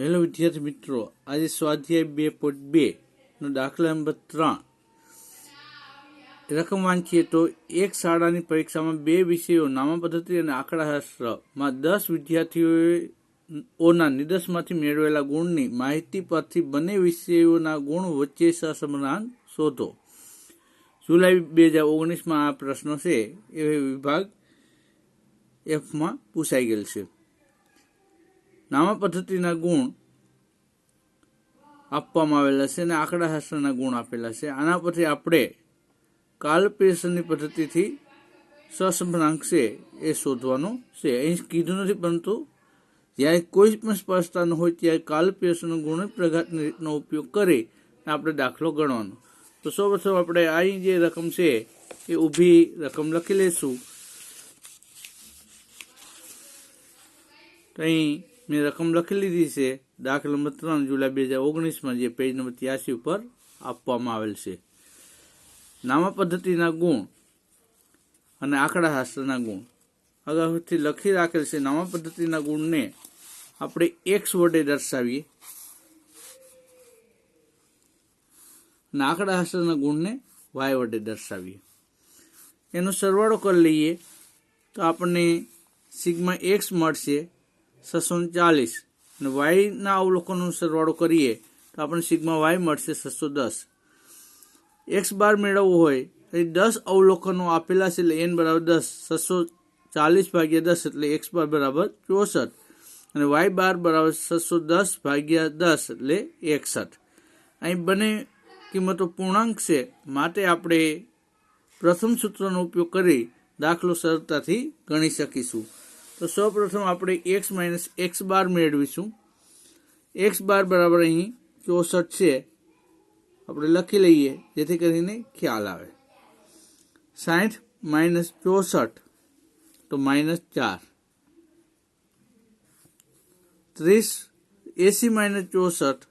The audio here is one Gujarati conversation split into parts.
હેલો વિદ્યાર્થી મિત્રો, આજે સ્વાધ્યાય બે પોઈન્ટ બે નો દાખલા નંબર ત્રણ. રકમ વાંચીએ તો એક શાળાની પરીક્ષામાં બે વિષયો, નામા પદ્ધતિ અને આંકડાશાસ્ત્રમાં દસ વિદ્યાર્થીઓના નિદર્શમાંથી મેળવેલા ગુણની માહિતી પરથી બંને વિષયોના ગુણ વચ્ચે સસમાન શોધો. જુલાઈ બે હજાર ઓગણીસમાં આ પ્રશ્નો છે. એ વિભાગ એફમાં પૂછાઈ ગયેલ છે. નામા પદ્ધતિના ગુણ આપવામાં આવેલા છે અને આંકડાશાસ્ત્રના ગુણ આપેલા છે. આના પરથી આપણે કાલપ્રેશનની પદ્ધતિથી સસંભ્રાંકશે એ શોધવાનો છે. અહીં કીધું નથી, પરંતુ જ્યારે કોઈ પણ સ્પષ્ટતા ન હોય ત્યારે કાલપ્રેશનનો ગુણ પ્રઘાતની રીતનો ઉપયોગ કરી આપણે દાખલો ગણવાનો. તો સૌપ્રથમ આપણે અહીં જે રકમ છે એ ઊભી રકમ લખી લઈશું. અહીં મેં રકમ લખી લીધી છે. દાખલ નંબર ત્રણ જુલાઈ બે હજાર ઓગણીસમાં જે પેજ નંબર ત્યાસી ઉપર આપવામાં આવેલ છે. નામા પદ્ધતિના ગુણ અને આંકડાશાસ્ત્રના ગુણ. અગાઉથી લખી રાખેલ છે નામા પદ્ધતિના ગુણને આપણે એક્સ વડે દર્શાવીએ. અને આંકડાશાસ્ત્રના ગુણને વાય વડે દર્શાવીએ. એનો સરવાળો કરી લઈએ તો આપણને સિગ્મા એક્સ મળશે. છસો ચાલીસ. અને વાયના અવલોકનનો સરવાળો કરીએ તો આપણને સિગ્મા વાય મળશે છસો દસ. એક્સ બાર મેળવવો હોય તો દસ અવલોકનો આપેલા છે એટલે એન બરાબર દસ. છસો ચાલીસ ભાગ્યા દસ એટલે એક્સ બાર બરાબર ચોસઠ. અને વાય બાર બરાબર છસો દસ ભાગ્યા દસ એટલે એકસઠ. અહીં બંને કિંમતો પૂર્ણાંક છે. માટે આપણે પ્રથમ સૂત્રનો ઉપયોગ કરી દાખલો સરળતાથી ગણી શકીશું. તો સૌપ્રથમ આપણે એક્સ માઇનસ એક્સ બાર મેળવીશું. એક્સ બાર બરાબર અહીં ચોસઠ છે. આપણે લખી લઈએ, જેથી કરીને ખ્યાલ આવે. સાઠ માઇનસ ચોસઠ, તો માઇનસ ચાર. ત્રીસ, એસી માઇનસ ચોસઠ,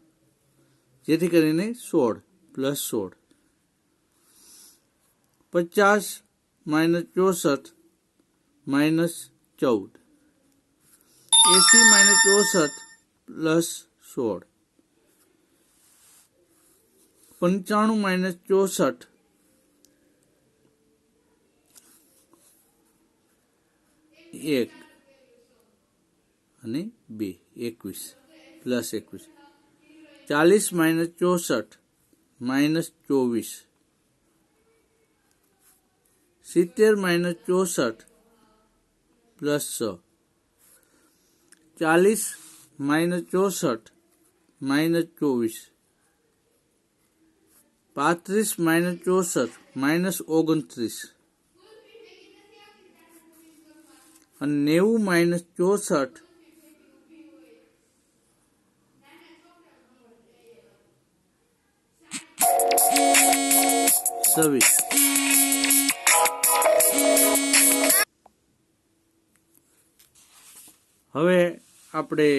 જેથી કરીને સોળ પ્લસ સોળ. પચાસ માઇનસ ચોસઠ માઇનસ ચૌદ. એસી માઇનસ ચોસઠ પ્લસ સોળ. પંચાણું માઇનસ ચોસઠ. એક. અને બે. એકવીસ. પ્લસ એકવીસ. ચાલીસ માઇનસ ચોસઠ માઇનસ ચોવીસ. સિત્તેર માઇનસ ચોસઠ પ્લસ છ. ચાલીસ માઇનસ ચોસઠ માઇનસ ચોવીસ. પાંત્રીસ માઇનસ ચોસઠ માઇનસ ઓગણત્રીસ. અને નેવું માઇનસ ચોસઠ છવ્વીસ. હવે આપણે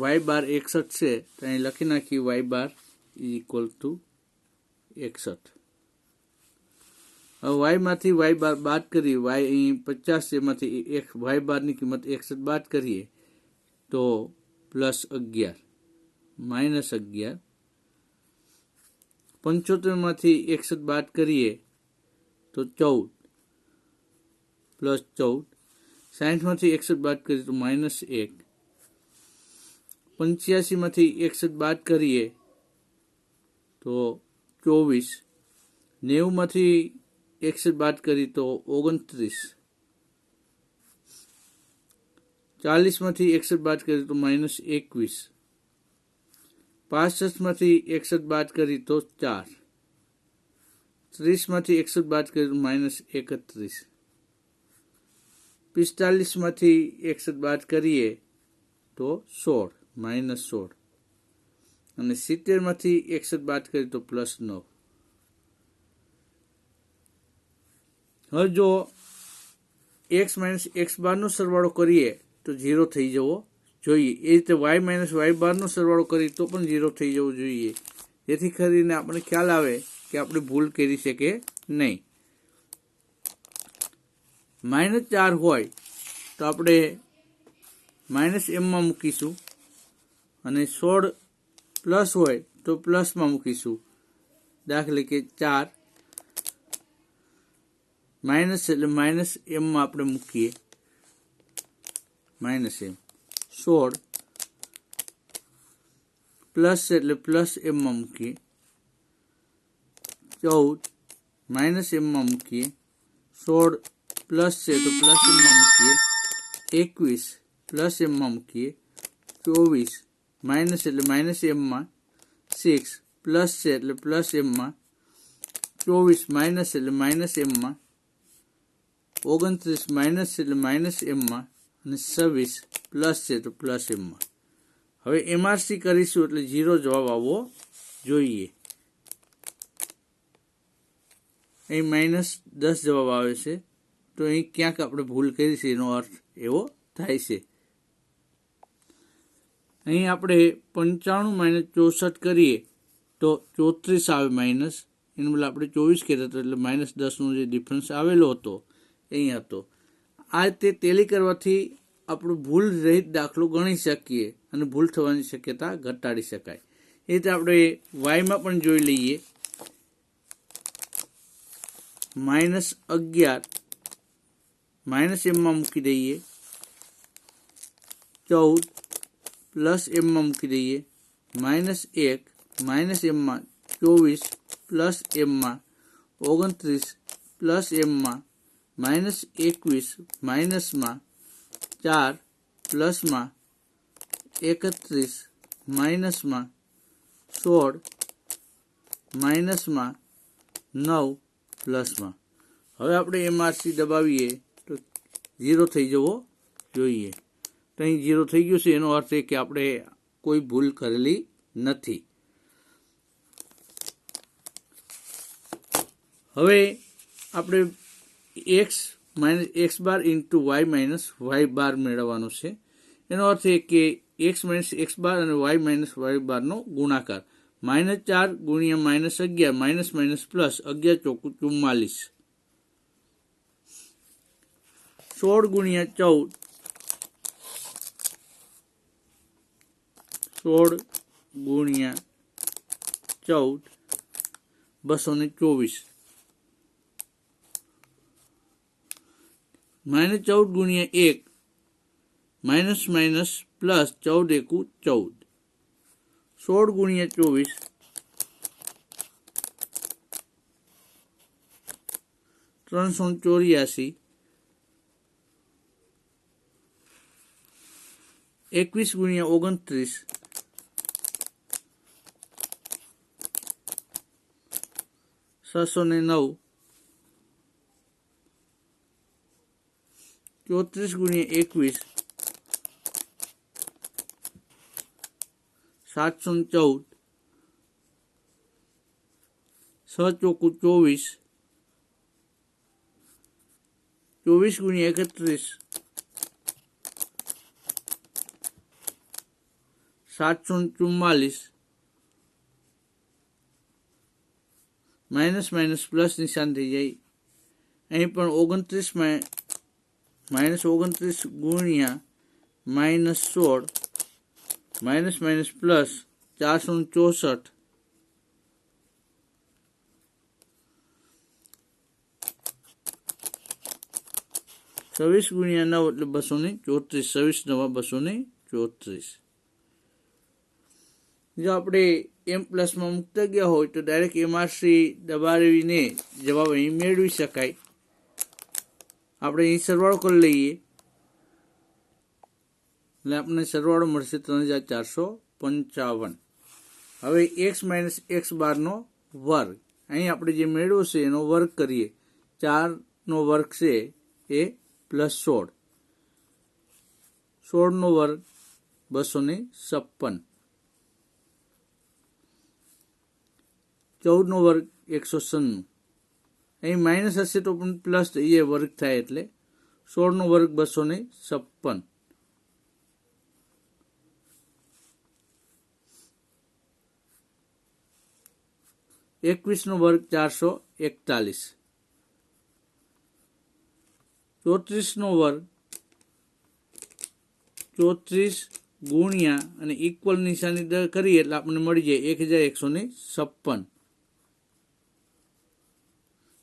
વાય બાર એકસઠ છે, તો અહીં લખી નાખીએ y bar is equal to એકસઠ. હવે વાયમાંથી વાય બાર બાદ કરીએ વાય અહીં પચાસ એમાંથી એક વાય બારની કિંમત એકસઠ બાદ કરીએ, તો પ્લસ અગિયાર માઇનસ અગિયાર. પંચોતેરમાંથી એકસઠ બાદ કરીએ, તો ચૌદ પ્લસ ચૌદ. સાઠમાંથી એકસઠ બાદ કરીએ, તો માઇનસ એક. પંચ્યાસીમાંથી એકસઠ બાદ કરીએ, તો ચોવીસ. નેવુંમાંથી એકસઠ બાદ કરી તો ઓગણત્રીસ. ચાલીસમાંથી એકસઠ બાદ કરી તો માઇનસ એકવીસ. પાસઠમાંથી એકસઠ બાદ કરી તો ચાર. ત્રીસમાંથી એકસઠ બાદ કરી તો માઇનસ એકત્રીસ. પિસ્તાલીસમાંથી એકસઠ બાદ કરીએ તો સોળ. માઇનસ સોળ. અને સિત્તેરમાંથી એકસઠ બાદ કરીએ તો પ્લસ નવ. હવે જો એક્સ માઇનસ એક્સ બારનો સરવાળો કરીએ તો ઝીરો થઈ જવો જોઈએ. એ રીતે વાય માઇનસ વાય બારનો સરવાળો કરીએ તો પણ ઝીરો થઈ જવું જોઈએ. જેથી કરીને આપણને ખ્યાલ આવે કે આપણે ભૂલ કરી શકીએ નહીં. માઇનસ ચાર હોય તો આપણે માઇનસ એમમાં મૂકીશું. અને સોળ પ્લસ હોય તો પ્લસમાં મૂકીશું. દાખલે કે ચાર. માઇનસ એટલે માઇનસ એમમાં આપણે મૂકીએ. Minus M. સોળ. પ્લસ એટલે પ્લસ એમમાં મૂકીએ. ચૌદ. માઇનસ એમમાં મૂકીએ. સોળ પ્લસ છે તો પ્લસ એમમાં મૂકીએ. એકવીસ. પ્લસ એમમાં મૂકીએ. ચોવીસ. માઇનસ એટલે માઇનસ એમમાં સિક્સ પ્લસ છે એટલે પ્લસ એમમાં ચોવીસ, માઇનસ એટલે માઇનસ એમમાં ઓગણત્રીસ, માઇનસ એટલે માઇનસ એમમાં અને છવ્વીસ પ્લસ છે તો પ્લસ એમમાં હવે એમઆરસી કરીશું એટલે ઝીરો જવાબ આવવો જોઈએ. અહીં માઇનસ દસ જવાબ આવે છે. તો અહીં ક્યાંક આપણે ભૂલ કરી છે, એનો અર્થ એવો થાય છે. અહીં આપણે પંચાણું માઇનસ ચોસઠ કરીએ તો ચોત્રીસ આવે માઇનસ એનું બદલે આપણે ચોવીસ કહેતા હતા એટલે માઇનસ દસનો જે ડિફરન્સ આવેલો હતો અહીં હતો. આ રીતે તેલી કરવાથી આપણું ભૂલ રહિત દાખલો ગણી શકીએ અને ભૂલ થવાની શક્યતા ઘટાડી શકાય. એ રીતે આપણે વાયમાં પણ જોઈ લઈએ. માઇનસ અગિયાર. માઇનસ એમમાં મૂકી દઈએ. ચૌદ. પ્લસ એમમાં મૂકી દઈએ. માઇનસ એક, માઇનસ એમમાં ચોવીસ, પ્લસ એમમાં ઓગણત્રીસ, પ્લસ એમમાં માઇનસ એકવીસ, માઇનસમાં ચાર, પ્લસમાં એકત્રીસ, માઇનસમાં સોળ, માઇનસમાં નવ, પ્લસમાં. હવે આપણે એમઆરસી દબાવીએ તો ઝીરો થઈ જવો જોઈએ. તો અહીં ઝીરો થઈ ગયું છે, એનો અર્થ એ કે આપણે કોઈ ભૂલ કરેલી નથી. હવે આપણે x minus x bar into y minus y bar મેળવવાનો છે. એનો અર્થ એ કે એક્સ માઇનસ એક્સ બાર અને વાય માઇનસ વાય બારનો ગુણાકાર. માઇનસ ચાર ગુણ્યા માઇનસ અગિયાર, માઇનસ માઇનસ પ્લસ અગિયાર ચોકુ ચુમ્માલીસ. સોળ ગુણ્યા ચૌદ સોળ ગુણ્યા ચૌદ બસો ને ચોવીસ. માઇનસ ચૌદ ગુણ્યા એક, માઇનસ માઇનસ પ્લસ ચૌદ એકુ ચૌદ. સોળ ગુણ્યા ચોવીસ, ત્રણસો ચોર્યાસી. એકવીસ ગુણ્યા ઓગણત્રીસ. છસો ને નવ. ચોત્રીસ ગુણ્યા એકવીસ. સાતસો ને ચૌદ. છ ચોખ્ખું ચોવીસ. ચોવીસ ગુણ્યા એકત્રીસ. સાતસો ચુમ્માલીસ. માઇનસ માઇનસ પ્લસ નિશાન થઈ જાય. અહીં પણ ઓગણત્રીસ માઇનસ ઓગણત્રીસ ગુણ્યા માઇનસ સોળ, માઇનસ માઇનસ પ્લસ ચારસો ચોસઠ. છવ્વીસ ગુણ્યા નવ એટલે બસો ને ચોત્રીસ, છવ્વીસ નવા બસો ને ચોત્રીસ. જો આપણે એમ પ્લસમાં મુક્ત ગયા હોય તો ડાયરેક્ટ એમઆરસી દબાવીને જવાબ અહીં મેળવી શકાય. આપણે અહીં સરવાળો કરી લઈએ. એટલે આપણને સરવાળો મળશે ત્રણ હજાર ચારસો પંચાવન. હવે એક્સ માઇનસ એક્સ બારનો વર્ગ. અહીં આપણે જે મેળવ્યો છે એનો વર્ગ કરીએ. ચારનો વર્ગ છે એ પ્લસ સોળ. સોળનો વર્ગ બસો ને છપ્પન. ચૌદનો વર્ગ એકસો સન્નું અહીં માઇનસ હશે તો પણ પ્લસ એ વર્ગ થાય એટલે સોળનો વર્ગ બસો ને છપ્પન. એકવીસનો વર્ગ ચારસો એકતાલીસ. ચોત્રીસનો વર્ગ ચોત્રીસ ગુણ્યા અને ઇક્વલ નિશાની કરીએ એટલે આપણને મળી જાય એક હજાર એકસો ને છપ્પન.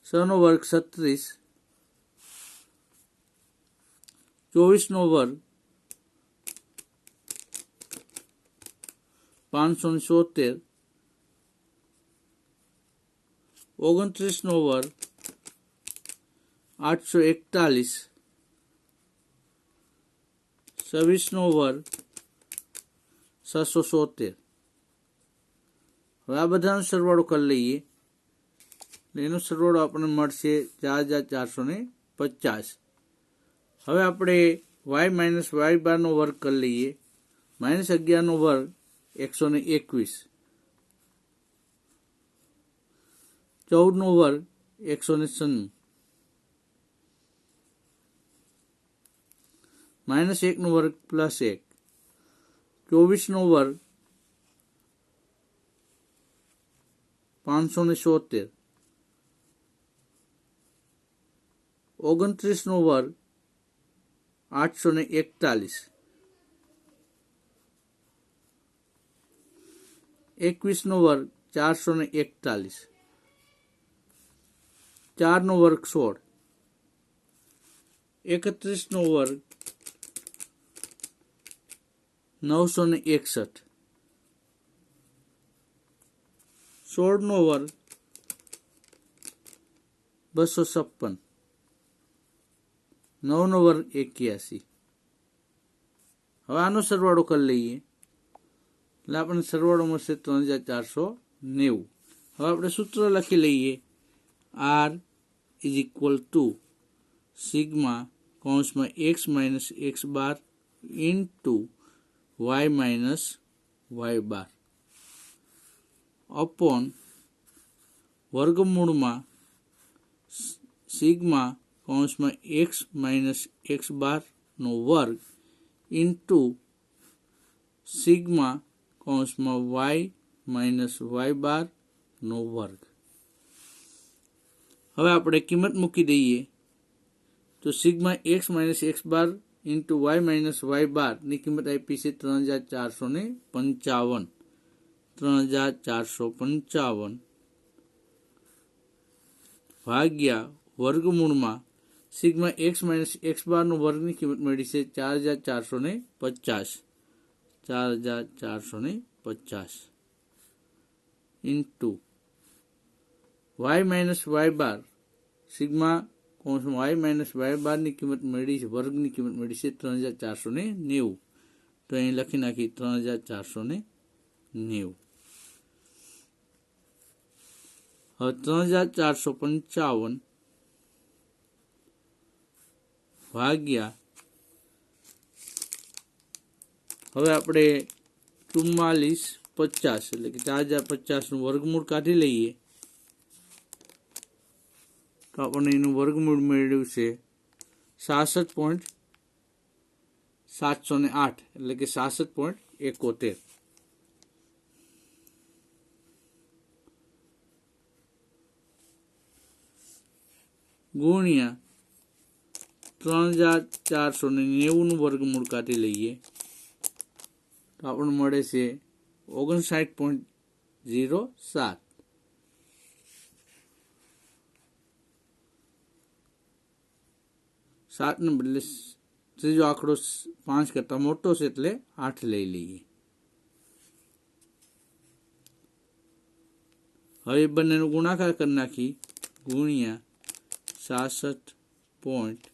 છનો વર્ગ છત્રીસ. ચોવીસનો વર્ગ પાંચસો ને સોતેર ઓગણત્રીસનો વર્ગ આઠસો એકતાલીસ. છવ્વીસનો વર્ગ છસો સોતેર હવે આ બધાનો સરવાળો કરી લઈએ. એટલે એનો સરવાળો આપણને મળશે ચાર હજાર ચારસો ને પચાસ. હવે આપણે વાય માઇનસ વાય બારનો વર્ગ કરી લઈએ. માઇનસ અગિયારનો વર્ગ એકસો ને એકવીસ. ચૌદનો વર્ગ એકસો ને સન્નું માઇનસ એકનો વર્ગ પ્લસ એક. ચોવીસનો વર્ગ પાંચસો ને સોતેર ઓગણત્રીસનો વર્ગ આઠસો ને એકતાલીસ. એકવીસનો વર્ગ ચારસો ને એકતાલીસ. ચારનો વર્ગ સોળ. એકત્રીસનો વર્ગ નવસો ને એકસઠ. સોળનો વર્ગ બસો છપ્પન. નવનો વર્ગ એક્યાસી. હવે આનો સરવાળો કરી લઈએ. એટલે આપણને સરવાળો મળશે ત્રણ હજાર ચારસો નેવું. હવે આપણે સૂત્ર લખી લઈએ. R is equal to sigma કૌંસમાં x minus x bar into y minus y bar. Upon વર્ગમૂળમાં સિગ્મા કૌંસમાં એક્સ માઇનસ એક્સ બારનો વર્ગ ઇન્ટુ સિગ્મા કૌંસમાં વાય માઇનસ વાય બારનો વર્ગ. હવે આપણે કિંમત મૂકી દઈએ. તો sigma x minus x bar into y minus y બારની કિંમત આપી છે ત્રણ હજાર ચારસો ને પંચાવન. ત્રણ હજાર ચારસો પંચાવન ભાગ્યા વર્ગમૂળમાં સિગ્મા એક્સ માઇનસ એક્સ બારનું વર્ગની કિંમત મળી છે ચાર હજાર ચારસો ને પચાસ. ચાર હજાર ચારસો ને પચાસ. Into y minus y bar. Sigma કૌંસમાં વાય માઇનસ વાય બારની કિંમત મળી છે, વર્ગની કિંમત મળી છે ત્રણ હજાર ચારસો ને નેવું. તો અહીં લખી નાખી ત્રણ હજાર ચારસો ને નેવું. હવે ત્રણ હજાર ચારસો પંચાવન ભાગ્યા. હવે આપણે ચુમ્માલીસ પચાસ એટલે કે ચાર હજાર પચાસનું વર્ગમૂળ કાઢી લઈએ. તો આપણને એનું વર્ગમૂળ મેળવ્યું છે સાસઠ પોઈન્ટ સાતસો ને આઠ એટલે કે સાસઠ પોઈન્ટ એકોતેર. ગુણ્યા ત્રણ હજાર ચારસો ને નેવુંનું વર્ગમૂળ કાઢી લઈએ. તો આપણને મળે છે ઓગણસાઠ પોઈન્ટ ઝીરો સાત. સાતને બદલે ત્રીજો આંકડો પાંચ કરતાં મોટો છે એટલે આઠ લઈ લઈએ. હવે બંનેનો ગુણાકાર કરી નાખી ગુણ્યા સાસઠ પોઈન્ટ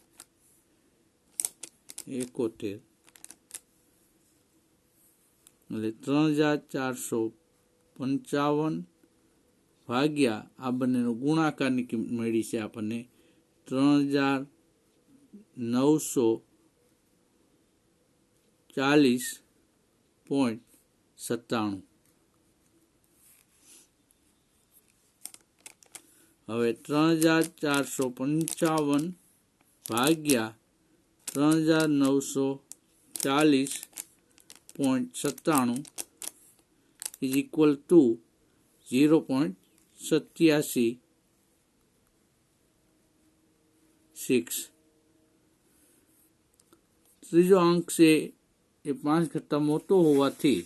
એકોતેર એટલે ત્રણ હજાર ચારસો પંચાવન ભાગ્યા આ બંનેનો ગુણાકારની કિંમત મળી છે આપણને ત્રણ હજાર નવસો ચાલીસ પોઈન્ટ સત્તાણું. હવે ત્રણ હજાર ચારસો પંચાવન ભાગ્યા ત્રણ હજાર નવસો ચાલીસ પોઈન્ટ સત્તાણું is equal to zero point સત્યાસી સિક્સ ત્રીજો અંક છે એ પાંચ કરતાં મોટો હોવાથી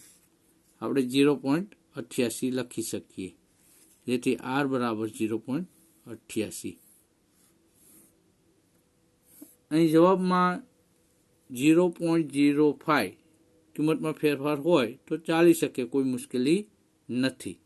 આપણે ઝીરો પોઈન્ટ અઠ્યાસી લખી શકીએ. જેથી આર બરાબર ઝીરો પોઈન્ટ અઠ્યાસી. અહીં જવાબમાં ઝીરો પોઈન્ટ ઝીરો ફાઇવ કિંમતમાં ફેરફાર હોય તો ચાલી શકે, કોઈ મુશ્કેલી નથી.